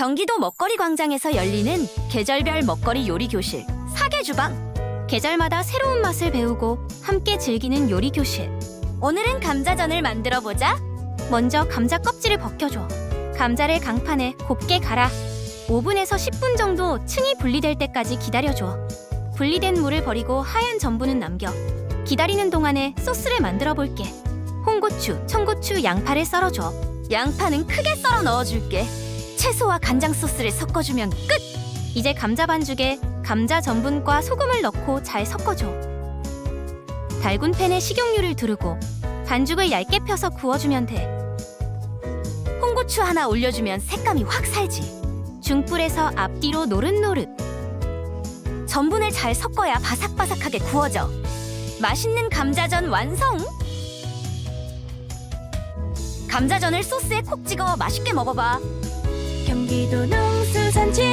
경기도 먹거리 광장에서 열리는 계절별 먹거리 요리 교실 사계 주방. 계절마다 새로운 맛을 배우고 함께 즐기는 요리 교실. 오늘은 감자전을 만들어 보자. 먼저 감자 껍질을 벗겨줘. 감자를 강판에 곱게 갈아. 5분에서 10분 정도 층이 분리될 때까지 기다려줘. 분리된 물을 버리고 하얀 전분은 남겨. 기다리는 동안에 소스를 만들어 볼게. 홍고추, 청고추, 양파를 썰어줘. 양파는 크게 썰어 넣어줄게. 채소와 간장 소스를 섞어주면 끝! 이제 감자 반죽에 감자 전분과 소금을 넣고 잘 섞어줘. 달군 팬에 식용유를 두르고 반죽을 얇게 펴서 구워주면 돼. 홍고추 하나 올려주면 색감이 확 살지. 중불에서 앞뒤로 노릇노릇. 전분을 잘 섞어야 바삭바삭하게 구워져. 맛있는 감자전 완성! 감자전을 소스에 콕 찍어 맛있게 먹어봐. 경기도 농수산지.